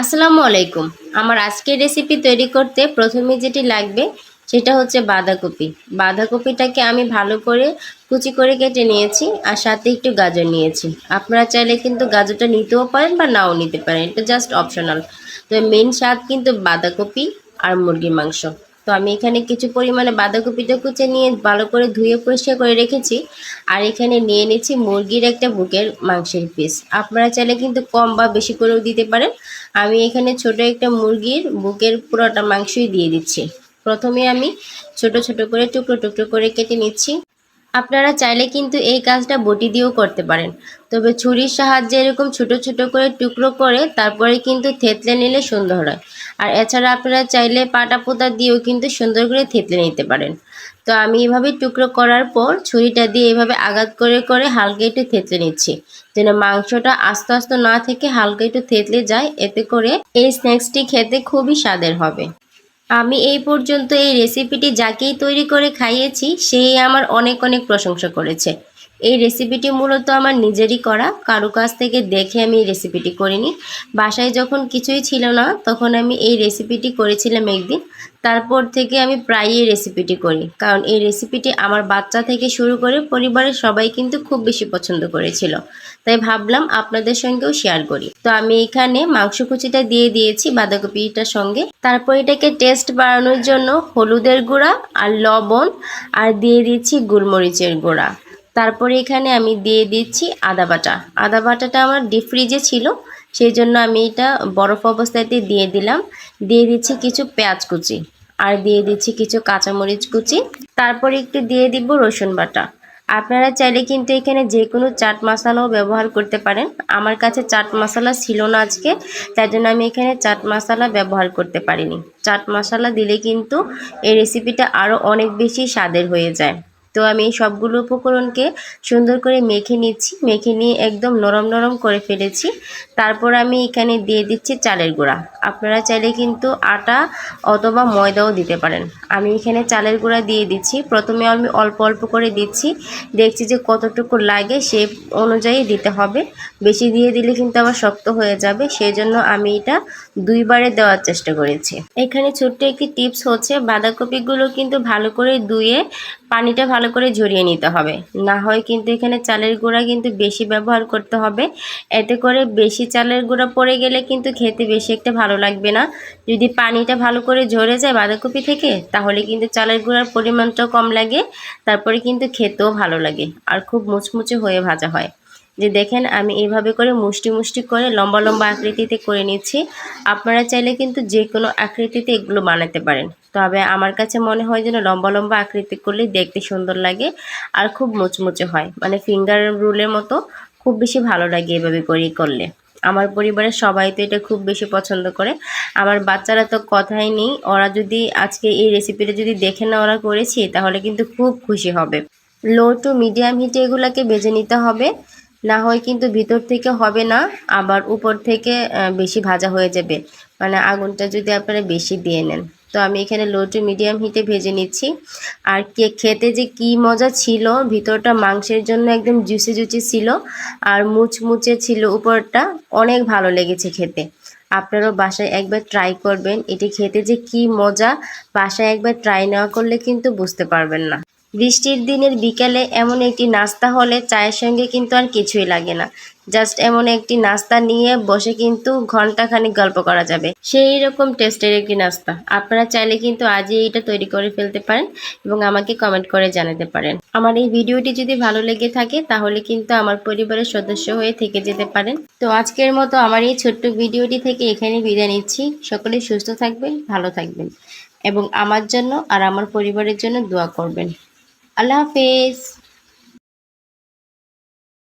আসসালামু আলাইকুম। আমার আজকের রেসিপি তৈরি করতে প্রথমে যেটি লাগবে, সেটা হচ্ছে বাঁধাকপি। বাঁধাকপিটাকে আমি ভালো করে কুচি করে কেটে নিয়েছি আর সাথে একটু গাজর নিয়েছি। আপনারা চাইলে কিন্তু গাজরটা নিতেও পারেন বা নাও নিতে পারেন। এটা জাস্ট অপশনাল তো মেন স্বাদ কিন্তু বাঁধাকপি আর মুরগির মাংস। তো আমি এখানে কিছু পরিমাণে বাঁধাকপিটা কুচে নিয়ে ভালো করে ধুয়ে পরিষ্কার করে রেখেছি। আর এখানে নিয়ে নিচ্ছি মুরগির একটা বুকের মাংসের পিস। আপনারা চাইলে কিন্তু কম বা বেশি করেও দিতে পারেন। আমি এখানে ছোট একটা মুরগির বুকের পুরোটা মাংসই দিয়ে দিচ্ছি। প্রথমে আমি ছোট ছোট করে টুকরো টুকরো করে কেটে নিচ্ছি। আপনারা চাইলে কিন্তু এই কাজটা বটি দিয়েও করতে পারেন। তবে ছুরির সাহায্যে এরকম ছোট ছোট করে টুকরো করে তারপরে কিন্তু থেতলে নিলে সুন্দর হয়। আর এছাড়া আপনারা চাইলে পাটা পোতা দিয়েও কিন্তু সুন্দর করে থেতলে নিতে পারেন। তো আমি এভাবে টুকরো করার পর ছুরিটা দিয়ে এভাবে আঘাত করে করে হালকা একটু থেতলে নিচ্ছি। যেন মাংসটা আস্তে আস্তে না থেকে হালকা একটু থেতলে যায়, এতে করে এই স্ন্যাক্সটি খেতে খুবই স্বাদের হবে। আমি এই পর্যন্ত এই রেসিপিটি যাকেই তৈরি করে খাইয়েছি সেই আমার অনেক অনেক প্রশংসা করেছে। এই রেসিপিটি মূলত আমার নিজেরই করা। কারও কাছ থেকে দেখে আমি এই রেসিপিটি করিনি। বাসায় যখন কিছুই ছিল না, তখন আমি এই রেসিপিটি করেছিলাম একদিন। তারপর থেকে আমি প্রায়ই এই রেসিপিটি করি। কারণ এই রেসিপিটি আমার বাচ্চা থেকে শুরু করে পরিবারের সবাই কিন্তু খুব বেশি পছন্দ করেছিল। তাই ভাবলাম আপনাদের সঙ্গেও শেয়ার করি। তো আমি এখানে মাংস কুচিটা দিয়ে দিয়েছি বাঁধাকপিটার সঙ্গে। তারপর এটাকে টেস্ট বাড়ানোর জন্য হলুদের গুঁড়া আর লবণ আর দিয়ে দিচ্ছি গোলমরিচের গুঁড়া। তারপরে এখানে আমি দিয়ে দিচ্ছি আদা বাটা। আদা বাটাটা আমার ডিপ ফ্রিজে ছিল সেই জন্য আমি এটা বরফ অবস্থাতে দিয়ে দিলাম। দিয়ে দিচ্ছি কিছু পেঁয়াজ কুচি আর দিয়ে দিচ্ছি কিছু কাঁচামরিচ কুচি। তারপরে একটু দিয়ে দিব রসুন বাটা। আপনারা চাইলে কিন্তু এখানে যে কোনো চাট মশলাও ব্যবহার করতে পারেন। আমার কাছে চাট মশলা ছিল না আজকে, তাই জন্য আমি এখানে চাট মশলা ব্যবহার করতে পারিনি। চাট মশলা দিলে কিন্তু এই রেসিপিটা আরও অনেক বেশি স্বাদের হয়ে যায়। তো আমি সবগুলো উপকরণকে সুন্দর করে মেখে নিচ্ছি, মেখে নিয়ে একদম নরম নরম করে ফেলেছি। তারপর আমি এখানে দিয়ে দিচ্ছি চালের গুঁড়া। আপনারা চাইলে কিন্তু আটা অথবা ময়দাও দিতে পারেন। আমি এখানে চালের গুঁড়া দিয়ে দিচ্ছি। প্রথমে আমি অল্প অল্প করে দিচ্ছি। দেখছি যে কতটুকু লাগে সে অনুযায়ী দিতে হবে। বেশি দিয়ে দিলে কিন্তু আবার শক্ত হয়ে যাবে। সেই জন্য আমি এটা দুইবারে দেওয়ার চেষ্টা করেছি। এখানে ছোট্ট একটি টিপস হচ্ছে, বাঁধাকপিগুলো কিন্তু ভালো করে ধুয়ে পানিটা ভালো করে ঝরিয়ে নিতে হবে। না হয় কিন্তু এখানে চালের গুঁড়া কিন্তু বেশি ব্যবহার করতে হবে। এতে করে বেশি চালের গুঁড়া পড়ে গেলে কিন্তু খেতে বেশি একটা ভালো লাগবে না। যদি পানিটা ভালো করে ঝরে যায় বাঁধাকপি থেকে, তাহলে কিন্তু চালের গুঁড়ার পরিমাণটাও কম লাগে, তারপরে কিন্তু খেতেও ভালো লাগে আর খুব মুচমুচে হয়ে ভাজা হয়। যে দেখেন, আমি এইভাবে করে মুষ্টি মুষ্টি করে লম্বা লম্বা আকৃতিতে করে নিচ্ছি। আপনারা চাইলে কিন্তু যে কোনো আকৃতিতে এগুলো বানাতে পারেন। তবে আমার কাছে মনে হয় যেন লম্বা লম্বা আকৃতি করলে দেখতে সুন্দর লাগে আর খুব মুচমুচে হয়। মানে ফিঙ্গার রুলের মতো খুব বেশি ভালো লাগে এভাবে করে করলে। আমার পরিবারের সবাই তো এটা খুব বেশি পছন্দ করে। আমার বাচ্চারা তো কথাই নেই। ওরা যদি আজকে এই রেসিপিটা যদি দেখে না ওরা করেছি, তাহলে কিন্তু খুব খুশি হবে। লো টু মিডিয়াম হিটে এগুলাকে বেজে নিতে হবে। না হয় কিন্তু ভিতর থেকে হবে না, আবার উপর থেকে বেশি ভাজা হয়ে যাবে। মানে আগুনটা যদি আপনারা বেশি দিয়ে নেন। তো আমি এখানে লো টু মিডিয়াম হিটে ভেজে নিচ্ছি। আর কে খেতে যে কি মজা ছিল, ভিতরটা মাংসের জন্য একদম জুসি জুচি ছিল আর মুচমুচে ছিল উপরটা, অনেক ভালো লেগেছে খেতে। আপনারাও বাসায় একবার ট্রাই করবেন, এটি খেতে যে কি মজা, বাসায় একবার ট্রাই না করলে কিন্তু বুঝতে পারবেন না। বৃষ্টির দিনের বিকেলে এমন একটি নাস্তা হলে চায়ের সঙ্গে কিন্তু আর কিছুই লাগে না। জাস্ট এমন একটি নাস্তা নিয়ে বসে কিন্তু ঘন্টাখানিক গল্প করা যাবে। সেই রকম টেস্টের একটি নাস্তা। আপনারা চাইলে কিন্তু আজই এটা তৈরি করে ফেলতে পারেন এবং আমাকে কমেন্ট করে জানাতে পারেন। আমার এই ভিডিওটি যদি ভালো লেগে থাকে তাহলে কিন্তু আমার পরিবারের সদস্য হয়ে থেকে যেতে পারেন। তো আজকের মতো আমার এই ছোট্ট ভিডিওটি থেকে এখানে বিদায় নিচ্ছি। সকলে সুস্থ থাকবেন, ভালো থাকবেন এবং আমার জন্য আর আমার পরিবারের জন্য দোয়া করবেন। আল্লাহ হাফেজ।